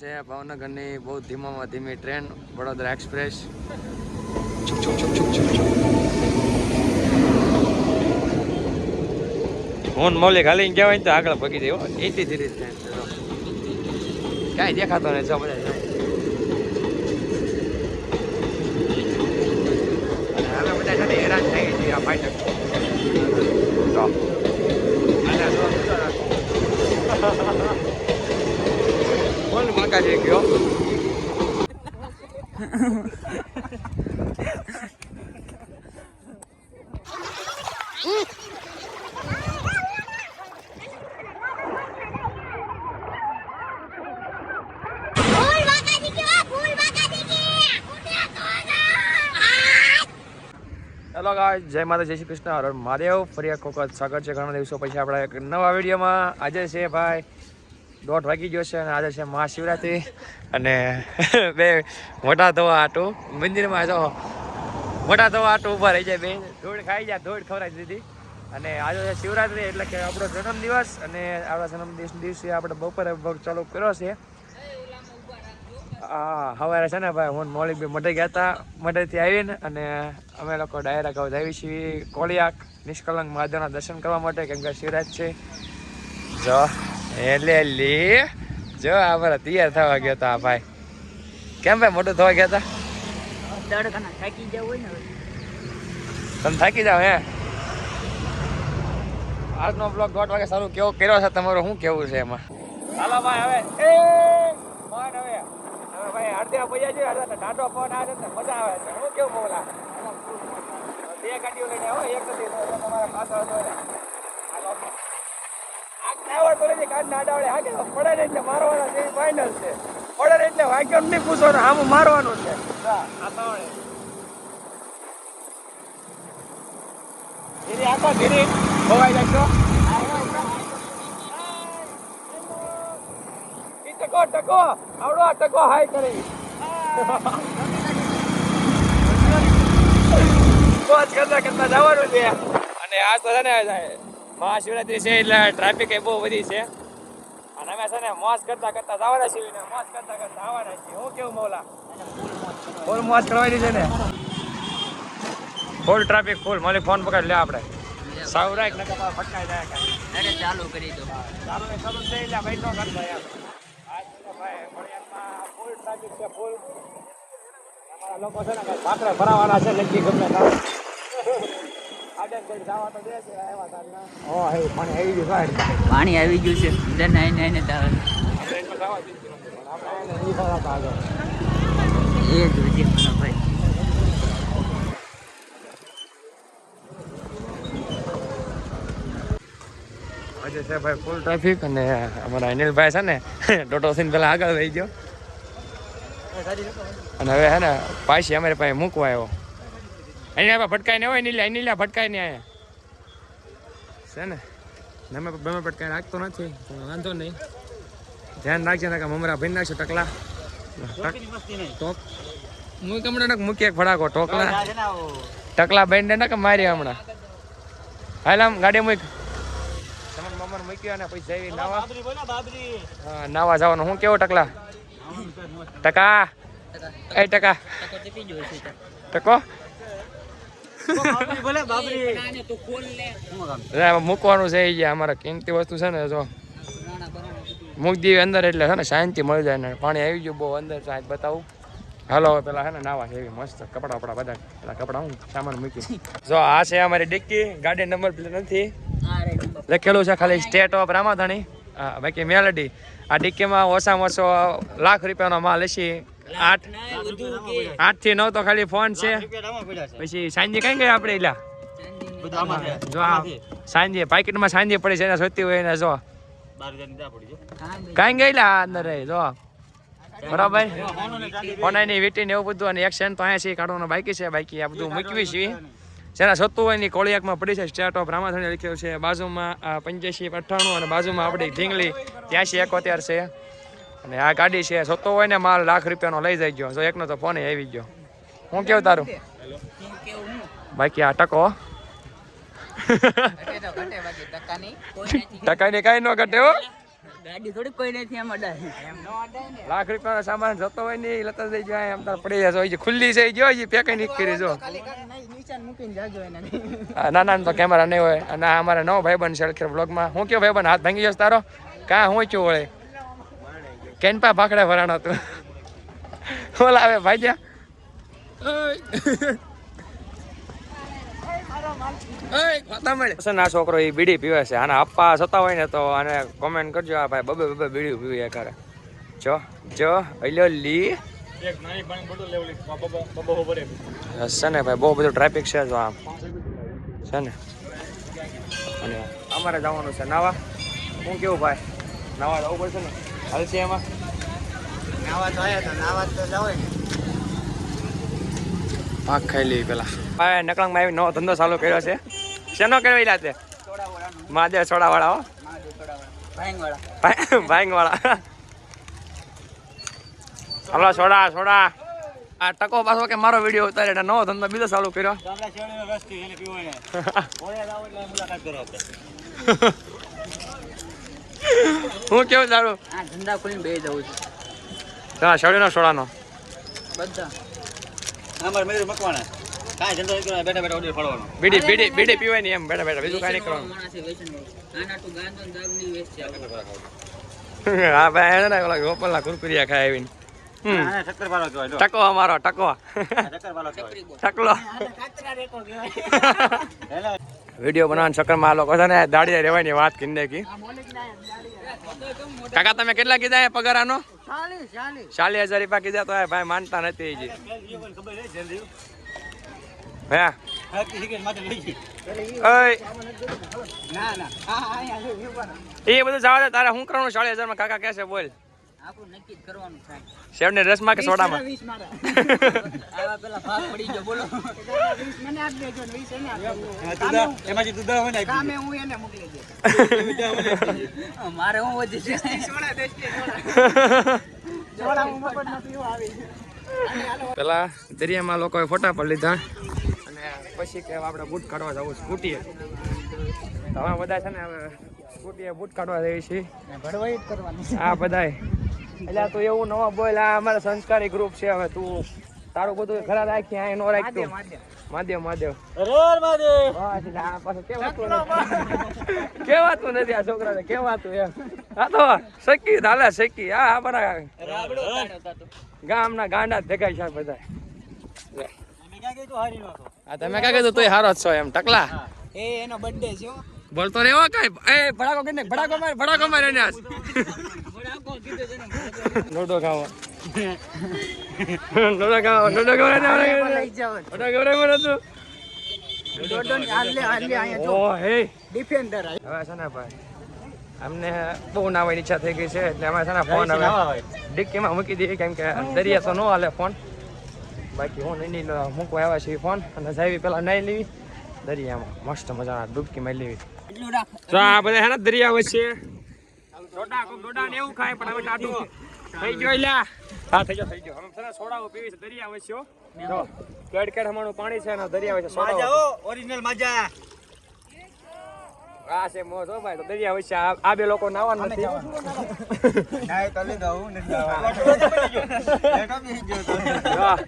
છે ભાવનગરની બહુ ધીમામાં ધીમી ટ્રેન વડોદરા એક્સપ્રેસ. છુક છુક છુક છુક છુક છુક હું મૌલિક હાલીને કહેવાય ને તો આગળ પગી દેવો હો. એટલી ધીરે ટ્રેન છે કાંઈ દેખાતો નહીં જો બધા હવે બધા છે હેરાન થઈ ગઈ આ ફાઈટર. કોણ છે ગયો હેલો ગાય જય માતા જય શ્રી કૃષ્ણ. હર મહાદેવ. ફરી એક વખત સ્વાગત છે ઘણા દિવસો પછી આપણા એક નવા વિડીયોમાં. આજે છે ભાઈ દોઢ વાગી ગયો છે અને આજે છે મહાશિવરાત્રિ અને બે મોટા ધોવા આટું. મંદિરમાં જો મોટા ધોવા આટું ઊભા રહી જાય બે. ધોળ ખાઈ જાય, ધોળ ખવડાવી દીધી. અને આજે શિવરાત્રિ એટલે કે આપણો જન્મદિવસ અને આપણા જન્મદિવસ દિવસે આપણે બપોરે ભગ ચાલુ કર્યો છે. હા, સવારે છે ને ભાઈ હું મોલી બી મઢે ગયા હતા, મઢેથી આવીને અને અમે લોકો ડાયરા ગાવ આવી છીએ, કોળિયાક, નિષ્કલંક મહાદેવના દર્શન કરવા માટે, કેમ કે શિવરાજ છે. જો એટલે લે જો આ તૈયાર થવા ગયા હતા આ ભાઈ. કેમ ભાઈ મોટું થવા ગયા હતા તડકાના થાકી જવું હોય ને તમે થાકી જાવ હે? આજનો બ્લોગ દોઢ વાગે સારું કેવો કર્યો છે તમારું શું કેવું છે એમાં? હાલો ભાઈ હવે. એ ફોન હવે. હવે ભાઈ અડધા પૈયા જોઈએ અડધા ટાટો ફોન આવે છે મજા આવે છે. હું કેવું બોલા? બે ગાડીઓ લઈને આવો એક તો તમારા પાછળ આગળ આવડતો નથી કાઢ ના હાકે પડે ને એટલે મારવાના છે ફાઇનલ છે. પડે ને એટલે વાગ્યો નહીં પૂછવાનું આમ મારવાનું છે. ધીરે આખો ધીરે. ખોવાઈ જશો. ટકો ટકો. આવડો આ ટકો હાય કરી. કરતા કરતા જવાનું છે. અને આ તો ને મહાશિવરાત્રી છે એટલે ટ્રાફિક એ બહુ વધી છે. અને અમે છે ને મોજ કરતા કરતા જવાના છીએ ને મોજ કરતા કરતા આવવાના છીએ. હું કેવું મોલા? ફૂલ મોજ કરવાની છે ને. Full traffic full. મને ફોન પકડ લે આપણે સાવરાક નકર ફટકાઈ જાય અરે ચાલુ કરી દો. ચાલુ એ ચાલુ થઈ એટલે ભાઈ નો કરતા યાર આજ તો ભાઈ ખોડિયારમાં ફૂલ ટ્રાફિક છે ફૂલ. અમારા લોકો છે ને ભાખરા ભરાવાના છે લગી ગમે ના આડે સાઈડ જવા તો દે છે આવ્યા તારના ઓ હે પાણી આવી ગયું સાહેબ પાણી આવી ગયું છે બધા નાઈ નાઈને તાવે આપણે એમાં જવા દીધું નથી પણ આપણે એને નહીં ભરાતા આગળ એ જ વિજય મને ભાઈ આજે છે ભાઈ ફૂલ ટ્રાફિક અને અમારા અનિલભાઈ છે ને ટોટો થઈને પેલા આગળ વહી ગયો અને હવે હે ને પાછી અમારી પાસે મૂકવા આવ્યો અહીંયા ભટકાઈ ને હોય નીલા નીલા ભટકાઈ ને આયા. છે ને? અમે ગમે ભટકાઈ રાખતો નથી વાંધો નહીં. ધ્યાન રાખજે ને કે મમરા ભાઈ નાખશે ટકલા ટોક હું કમણે મૂકી એક ફડાકો ટોકલા ટકલા બેન ને કે મારી હમણાં. હાલ આમ ગાડી મૂક. મૂક્યો અને પછી જઈ નાવા. નાવા જવાનું. હું કેવો ટકલા ટકા એ ટકા ટકો મૂકવાનું છે એ અમારા કિંમતી વસ્તુ છે ને, જો. મૂકી દીધી અંદર એટલે છે ને શાંતિ મળી જાય ને પાણી આવી ગયું બહુ અંદર સાહેબ બતાવું. હાલો પેલા હે ને નાવા છે એવી મસ્ત કપડા વપડા બધા. પેલા કપડા હું સામાન મૂકી જો, આ છે અમારી ડિક્કી. ગાડી નંબર પ્લેટ નથી. લખેલું છે ખાલી સ્ટેટ ઓફ રામાધાણી બાકી મેલડી. આ ડિક્કીમાં ઓછામાં ઓછો લાખ રૂપિયાનો માલ હશે. આઠ. આઠથી નવ તો ખાલી ફોન છે. પછી સાંજે કઈ ગઈ આપણે એલા જો સાંજે, પાકીટમાં સાંજે પડી છે, એને સોતી હોય એને જો. કાંઈ ગયેલા અંદર જો. બરાબર? કોનાની વીટી ને એવું બધું અને એક્શન તો અહીંયા છે બાકી છે, બાકી આ બધું મૂકવી છે. જેના સત્તુ હોયની કોળિયાકમાં પડી છે સ્ટેટ ઓફ રામાધણી લખ્યું છે, બાજુમાં પંચ્યાસી, અઠ્ઠાણું અને બાજુમાં આપણી ઢીંગલી ત્યાંસી એકોતેર છે. અને આ ગાડી છે સોતો હોય ને માલ લાખ રૂપિયાનો લઈ જાય ગયો જો એકનો તો ફોન આવી ગયો. હું કેવું તારું? બાકી આ ટકો ટકા ટકાની કાંઈ ન ઘટે હો. નો ને લાખ રૂપિયાનો સામાન જતો હોય ને લતા જઈ જાય એમ તાર પડી જશે હોય ખુલ્લી છે ગયો હજી પેકે નીક જો આ નાના તો કેમેરા નહીં હોય. અને આ અમારા નવો ભાઈબંધ છે બ્લોગમાં હું કયો ભાઈબંધ? હાથ ભાંગી જશે તારો? કાં હું ચો વળે? કેનપા ભાખડા ભરાણો તું. ઓલા આવે ભાઈ ના છોકરો એ બીડી પીવે છે. આના આપવા જતા હોય ને તો આને કોમેન્ટ કરજો. આ ભાઈ બબે બબે બીડી પીવે કરે જો જો અલ્યો લી. છે ને ભાઈ બહુ બધું ટ્રાફિક છે જો આમ. છે ને? અને અમારે જવાનું છે નાવા. હું કેવું ભાઈ? નાવા જવું પડશે ને? હાલશે એમાં. નાવા તો આયા તો નાવા તો જાવ ને પાક ખાઈ લેવી પેલા. ભાઈ નકળંગમાં આવી નવો ધંધો ચાલુ કર્યો છે. શેનો કર્યો રાતે મહાદેવ સોડા હો. મારે થોડા વાળા ભાંગ વાળા ભાઈ વાળા હલો સોડા સોડા. આ ટકો પાછો કે મારો વીડિયો ઉતારે એટલે નવો ધંધો બીજો ચાલુ કર્યો. હું કેવું તારું? આ ધંધા ખોલીને બે જવું છું. હા શેરડીનો સોડાનો બધા. બીડી બીડી બીડી ધંધો નહીં બેઠા બેઠા બીજું ફળવાનો. બીડી કરવાનું બીડી પીવાની એમ બેઠા બેઠા બીજું ને દાગની કરવાનું છે હા ભાઈ એને ઓલા ગોપાલના કુરકુરિયા ખાય આવીને. ટકો અમારો ટકો ટકલો. વીડિયો બનાવવાના ચક્કરમાં આ લોકો છે ને દાડી રહેવાની વાત કરી નાખી. કાકા તમે કેટલા કીધા એ પગાર આનો ચાલીસ. હજાર રૂપિયા કીધા તો ભાઈ માનતા નથી હે? હા જો રહો. એ બધું જવા દે તારે શું કરવાનું? ચાલીસ હજારમાં કાકા કહેશે બોલ. આપણું નક્કી જ કરવાનું થાય. શેવને રસમાં કે સોડામાં? આવા પેલા ભાગ પડી ગયો બોલો. મને આપ દેજો ને વીસ એને કામે હું એને મોકલી દે. મારે હું વધી છે સોડા દેશ સોડા. સોડા હું મફત ન આવી પેલા દરિયામાં લોકોએ ફોટા પર લીધા. અને પછી કે આપણે બૂટ કાઢવા જવું સ્કૂટીએ. તો હવે બધા છે ને હવે સ્કૂટીએ બૂટ કાઢવા જઈએ છીએ. ભડવાઈ જ કરવાનું આ બધાય. એટલે તું એવું નવા બોલ આ અમારા સંસ્કારી ગ્રુપ છે હવે તું તારું બધું ખરા રાખી આ નો રાખ માધ્યમ માધ્યમ. કેવાતું નથી. કેવાતું નથી આ છોકરાને કેવાતું એમ. આ તો શકી હાલે શકી આ અમારા ગામના ગાંડા દેખાય છે બધા. તમે ક્યાં કીધું તોય હારો જ છો એમ ટકલા. એ એનો બર્થડે છે હો. બોલતો રેવા કઈ. એ ભડાકો કરીને ભડાકો મારે ભડાકો મારે એને આજ નોડો ખાવો. નોડો ખાવો નોડો ખાવો નોડો ખાવો મને તું. અમને બહુ નાવાની ઈચ્છા થઈ ગઈ છે એટલે અમે છે ફોન હવે ડિક્કીમાં મૂકી દઈએ કેમ કે દરિયા તો ન હાલે ફોન. બાકી હું નહીં મૂકવા આવ્યા છીએ ફોન અને જાવી પેલા નહીં લેવી. દરિયામાં મસ્ત મજાના ડૂબકી મારી લેવી. તો આ બધા હે ને દરિયા વચ્ચે ડોડા કોઈ ડોડા ને એવું ખાય પણ હવે ટાટું થઈ ગયો લ્યા. હા થઈ ગયો થઈ ગયો. હમણાં સોડાઓ પીવી છે દરિયા વસ્યો. જો કેડ કેડ હમણાં પાણી છે ને દરિયા વચ્ચે સોડાઓ. ઓરિજિનલ મજા. આ છે મોજ હો ભાઈ તો દરિયા વસ્યા આ બે લોકો નાવા નથી. નાય તો લીધો હું નથી વાહ.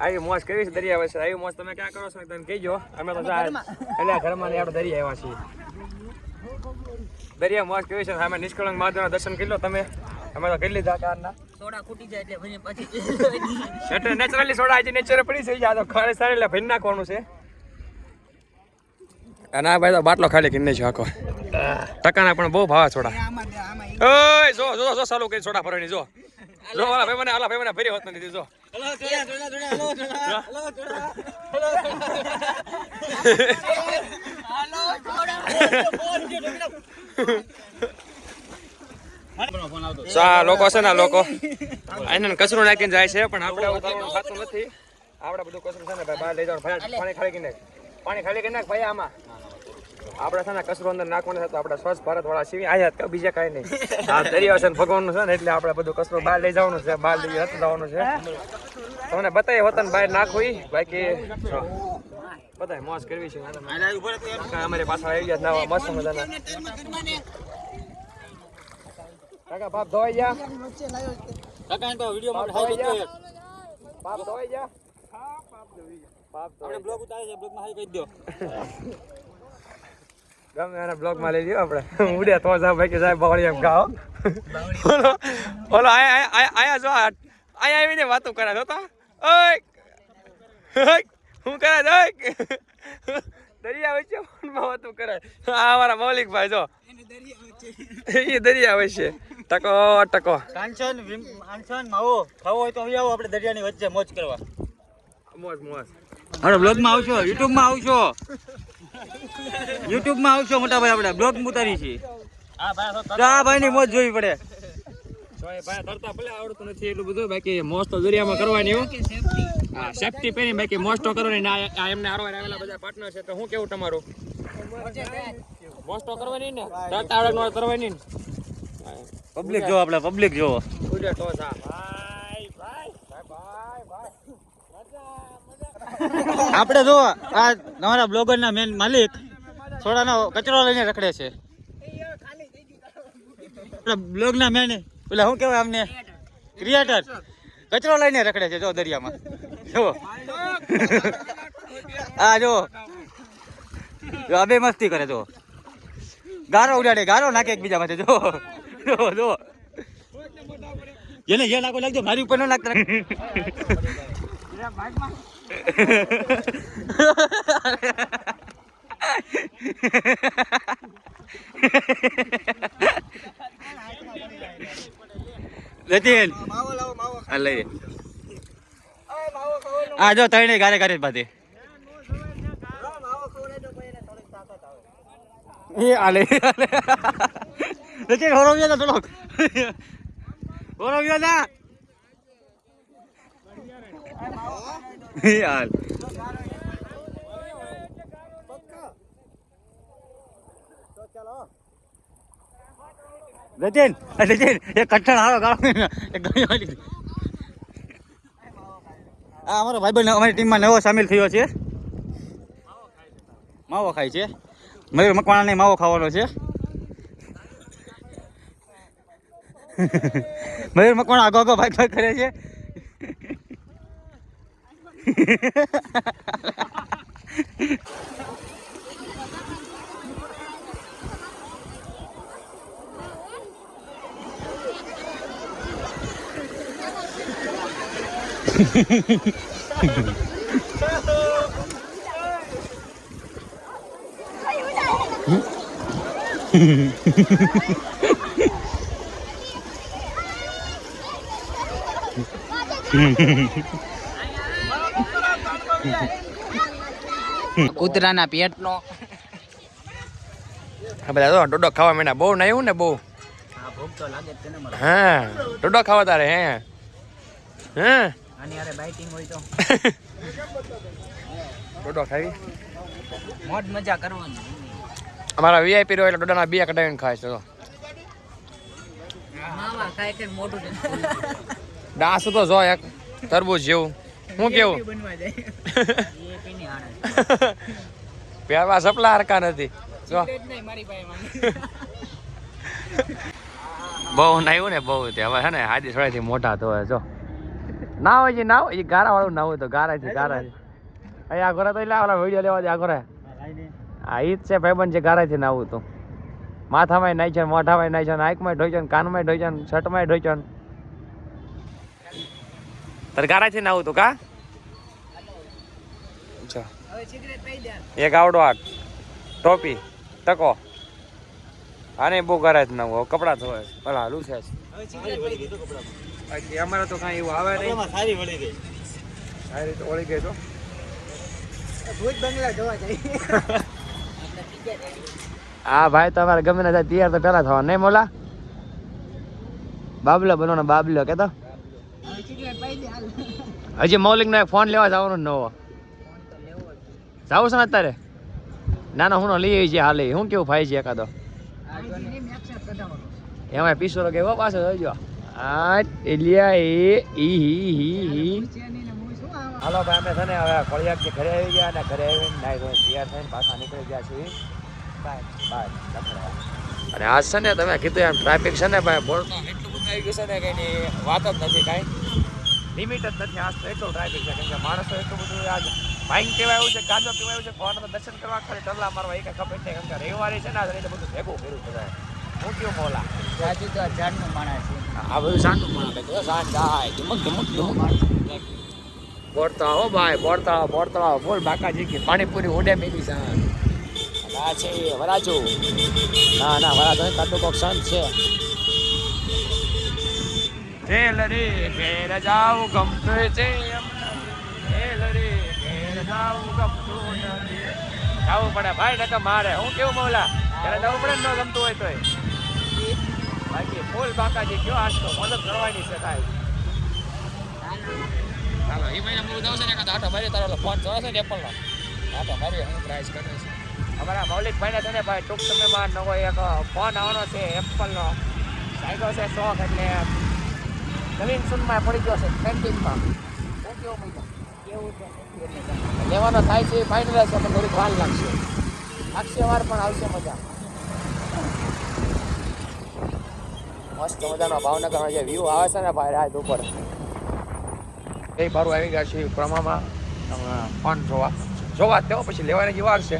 આવી મોજ કરવી છે દરિયા વચ્ચે. આવી મોજ તમે ક્યાં કરો છો? તમે કહેજો. અમે તો એટલે ઘરમાં ને આપણે દરિયા આવ્યા છીએ. દરિયા મોજ કેવી છે સામે નિષ્કળંક મહાદેવના દર્શન કરી લો તમે અમે તો કરી લીધા કારના સોડા ખૂટી જાય એટલે પછી પછી એટલે નેચરલી સોડા આજે નેચર પડી છે આ તો ખરે સારી એટલે ભરી નાખવાનું છે અને આ ભાઈ તો બાટલો ખાલી કરીને છે આખો ટકાના પણ બહુ ભાવે સોડા ઓય જો જો જો ચાલુ કરી સોડા ફરવાની જો જો ઓલા ભાઈ મને ઓલા ભાઈ મને ભરી હોત નથી જો સા લોકો છે ને લોકો એને કચરો નાખીને જાય છે, પણ આપણે ઉતારવાનું થતું નથી. આપણે બધું કચરું છે ને, ભાઈ, બહાર લઈ જવાનું પાણી ખાલી કરી પાણી ખાલી કરી નાખ, ભાઈ, આમાં. આપણે છે ને, કચરો અંદર નાખવાનો છે, તો આપણે સ્વચ્છ ભારત વાળા સિવાય આયા જ બીજા કાંઈ નહીં. આ છે ને, ભગવાનનું છે ને, એટલે આપણે બધું કચરો બહાર લઈ જવાનું છે, બહાર લઈ જવાનું છે. તમને બતાવી હોત ને, બહાર નાખવી. બાકી બધાય મોજ કરવી છે અમારી પાછળ આવી ગયા નવા મસ્ત મજાના. કાકા બાપ ધોઈ જા કાકા તો વીડિયો બાપ ધોઈ હાઈ હા બાપ ધોઈ જા બાપ આપણે બ્લોગ ઉતારે છે બ્લોગમાં હાઈ કહી દો ગમે એના બ્લોગમાં લઈ લ્યો આપણે. ઉડે તો સાહેબ ભાઈ કે સાહેબ બાવળી એમ ગાઓ ઓલો ઓલો આયા આયા આયા જો આયા આવીને વાતો કરે જો તો ઓય ઓય, હું કરે ઓય? દરિયા વચ્ચે ફોનમાં વાતું કરે. આ મારા મૌલિક ભાઈ જો. એ દરિયા વચ્ચે. ટકો ટકો. કાંચન કાંચન માવો ખાવો હોય તો અહીં આવો આપણે દરિયાની વચ્ચે મોજ કરવા. મોજ મોજ. અરે બ્લોગમાં આવશો. યુટ્યુબમાં આવશો. યુટ્યુબમાં આવશો મોટા ભાઈ આપણે. બ્લોગ ઉતારી છે હા આ ભાઈ ની મોજ જોવી પડે. ભાઈ ભાઈ તરતા ભલે આવડતું નથી એટલું બધું. બાકી મોજ તો દરિયામાં કરવાની હો. હા. સેફટી પહેરી બાકી મોસ્ટ કરવાની ને આ- એમને હારવાર આવેલા બધા પાર્ટનર છે. તો હું કેવું તમારું? મોસ્ટ કરવાની ને? આવડે નો કરવાની ને? પબ્લિક જો આપણે પબ્લિક જો ઉડે ટોસા ભાઈ ભાઈ ભાઈ ભાઈ આપણે જો આ તમારા બ્લોગર ના મેન માલિક થોડાનો કચરો લઈને રખડે છે. બ્લોગ ના મેન પેલા શું કહેવાય અમને ક્રિએટર કચરો લઈને રખડે છે જો દરિયામાં. જો આ જો જો આ બે મસ્તી કરે જો ગારો ઉડાડે ગારો નાખે એકબીજા માટે જો જો જો જેને જે લાગો લાગજો મારી ઉપર ન નાખતા લઈ આ જો ત્રણે ગારે ગારે બાંધે. એ આલે એ કઠણ આવે ગાળો. એ ગણી વાળી આ અમારો ભાઈબંધ અમારી ટીમમાં નવો સામેલ થયો છે. માવો ખાય છે. મયુર મકવાણાને માવો ખાવાનો છે. મયુર મકવાણા આગો આગો ભાઈ ભાઈ કરે છે. કૂતરાના પેટનો. આ બધા તો ડોડો ખાવા માંડ્યા. બહુ નાયું ને બહુ? ભૂખ તો લાગે જ તેને મને હા ડોડો ખાવા તારે હે? હે? આની હારે બાઇટિંગ હોય તો. ડોડો ખાવી મોજ મજા કરવાની. અમારા વીઆઈપી રહ્યો એટલે ડોડાના બે કઢાવીને ખાય છે તો. મામા ખાય કે મોઢું ડાસ તો જો એક તરબૂચ જેવું. હું કેવું? બનવા જાય. હાણે પહેરવા સપલા હરકા નથી. જો. મારી પાસે બહુ નાયું ને બહુ તે. હવે હે ને હાજી થોડાથી મોટા તો જો. ના હોય છે ના હોય ગારા વાળું ના હોય તો ગારા છે ગારા છે. અહીં આ ઘરે તો એટલે આવલા વીડિયો લેવા દે આ ઘરે. હા ઈ જ છે ભાઈબંધ છે ના નાવું તો. માથામાં નાઈ છે મોઢામાં નાઈ છે આંખમાં ઢોઈ છે કાનમાં ઢોઈ છે શર્ટમાં ઢોઈ છે તારે ગારાથી નાવું તું કા? એક આવડો આઠ ટોપી ટકો. આને બહુ કરે જ નવું કપડા ધોવે છે. ભલા હાલું છે. બાકી અમારે તો કાંઈ એવું આવે નહીં. સારી વળી ગઈ. સારી રીતે વળી ગઈ તો. ભૂત બંગલા જોવા જાય. હા ભાઈ તમારે ગમે ને થાય તૈયાર તો પેલા થવા નહીં મોલા? બાબલો બનવાનો બાબલો કે તો હજી મૌલિક નો એક ફોન લેવા જવાનો નવો. જાવું છે ને અત્યારે? ના ના હું લઈ આવી છે હાલે. શું કેવું ભાઈ છે એકાદો? એમાં પીસો કેવો પાછો જોજો આ એલિયા એ ઈ હી હી હી હાલો ભાઈ અમે છે ને હવે કોળિયાક જે ઘરે આવી ગયા અને ઘરે આવીને નાઈ ધોઈને તૈયાર થઈને પાછા નીકળી ગયા છીએ. બાય બાય અને આજ છે ને તમે કીધું એમ ટ્રાફિક છે ને ભાઈ બોલ. એટલું બધું આવી ગયું છે ને કે વાત જ નથી કાંઈ. લિમિટ જ નથી આજ તો એટલું ટ્રાફિક છે કેમ કે માણસો એટલું બધું આજ ભાઈ કહેવાય એવું છે ગાંજો કહેવાય એવું છે કોણ દર્શન કરવા ખાલી ટરલા મારવા એ કઈ ખબર નહીં કેમ કે રવિવારે છે ને આજે એટલે બધું ભેગું કર્યું બધાએ હું કયું મોલા રાજુ તો ઝાડનું માણા છે. આ બધું ઝાડનું માણા છે ઝાડ જાય ધુમક ધમક ધમક. બોરતા હો ભાઈ બોરતા બોરતા બોલ બાકાજી કે પાણીપુરી ઓડે મેલી સાન આ છે વરાજુ. ના ના વરાજુ નહીં, બોક્સન છે. રે ઘેર જાવ ગમતું છે હેલ રે ઘેર જાવ ગમતું નથી. જવું પડે ભાઈ નકર મારે. હું કેવું મોલા ત્યારે જવું પડે ન ગમતું હોય તોય. બાકી ફૂલ બાકાજી કયો આજ તો મદદ કરવાની છે થાય ચાલો એ મહિના મૂળ દઉં છે ને આટો મારી તારો ફોન ચોરો છે ને. એપલનો આટો મારી હું પ્રાઇસ કરે છે. અમારા મૌલિકભાઈને છે ને ભાઈ ટૂંક સમયમાં નવો એક ફોન આવવાનો છે એપલનો સાઈડો છે શોખ એટલે નવીન સુનમાં પડી ગયો છે ટ્રેન્ડિંગમાં હું કેવું મહિના લેવાનો થાય છે ફાઇનલ છે પણ થોડીક વાર લાગશે. લાગશે વાર પણ આવશે મજા. મસ્ત મજાનો ભાવનગરમાં જે વ્યૂ આવે છે ને ભાઈ રાત ઉપર. એ બારું આવી ગયા છે પ્રમાણમાં ફોન જોવા. જોવા તેઓ પછી લેવાની જે વાર છે.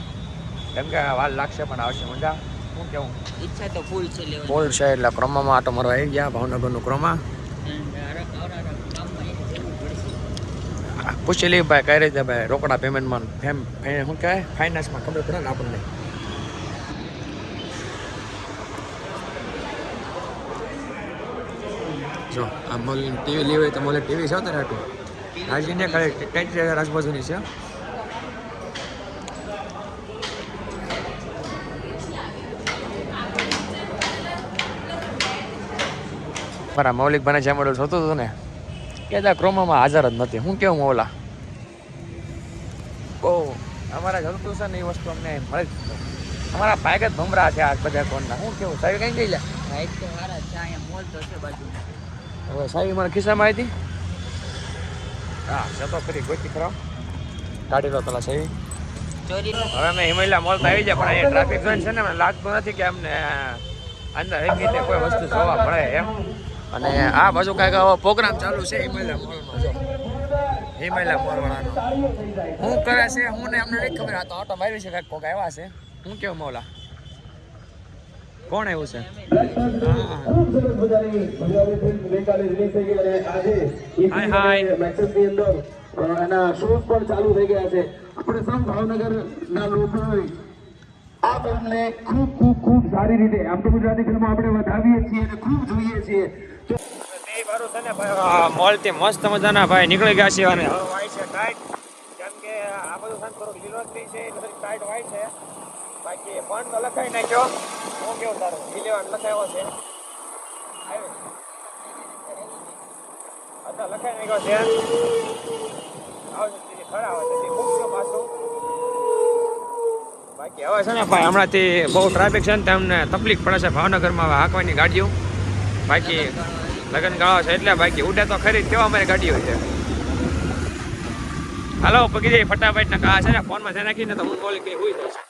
કેમ કે વાર લાગશે પણ આવશે મજા. શું કેવું? ઈચ્છા તો ફૂલ છે ફૂલ બોલ છે એટલે ક્રમમાં આટો મારો આવી ગયા ભાવનગરનું ક્રમા. પૂછી લઈ ભાઈ કઈ રીતે ભાઈ રોકડા પેમેન્ટમાં ફેમ શું કહેવાય? ફાઇનાન્સમાં ખબર પડે ને આપણને. જો, આ મોલ ટીવી લેવી હોય તો મોલે ટીવી છે ને રાટું હાજીને ખાલી ટાઈટ આજુબાજુની છે. મારા મૌલિક બને જે મોડલ જોતો હતું ને કે દા ક્રોમામાં હાજર જ નથી. હું કેવું મોલા? બહુ અમારા જરૂર છે ને એ વસ્તુ અમને મળે જ અમારા જ ભમરા છે આ બધા કોણના. હું કેવું? સાહેબ કઈ અહીંયા મોલ તો છે બાજુ હવે સાહેબ મારા ખિસ્સામાં આવી હતી? હા જતો કરી ગોતી ખરાબ કાઢી લો પેલા સાહેબ. ચોરી હવે અમે હિમાલયા મોલ આવી જાય પણ અહીંયા ટ્રાફિક જોઈને છે ને મને લાગતું નથી કે અમને અંદર એક રીતે કોઈ વસ્તુ જોવા મળે એમ. અને આ બાજુ કાંઈક આવો પ્રોગ્રામ ચાલુ છે હિમાલયા મોલમાં જો. હિમાલયા મોલ વાળાનો. શું કરે છે હું ને અમને નહીં ખબર આ તો ઓટો મારી છે કાંઈક કોક આવ્યા છે. હું કેવું મોલા? કોણ આવ્યું છે? હાય, હાય. એના શોઝ પણ ચાલુ થઈ ગયા છે. આપણે સૌ ભાવનગર ના લોકો આ ફિલ્મને ખૂબ ખૂબ ખૂબ સારી રીતે આમ તો ગુજરાતી ફિલ્મ આપણે વધાવીએ છીએ અને ખૂબ જોઈએ છીએ. મોલથી મસ્ત મજાના ભાઈ નીકળી ગયા છે અને હવે વાય છે ટાઈટ કેમ કે આ બધું થોડુંક લીલોતરી છે એટલે ટાઈટ વાય છે. બાકી ફોન તો લખાઈ નાખ્યો. હું કેવું તારું? દિલેવાન લખાયો છે. અચ્છા લખાઈ નાખ્યો છે. બાકી હવે છે ને ભાઈ, હમણાંથી બહુ ટ્રાફિક છે ને તેમને તકલીફ પડે છે ભાવનગરમાં હાંકવાની ગાડીઓ. બાકી લગન ગાળો છે એટલે બાકી ઉડે તો ખરી કેવા અમારી ગાડીઓ છે. હાલો, પગી જાય ફટાફટ ના કા છે ને ફોનમાં ધ્યાન રાખીને તો હું બોલી કે હોય જશે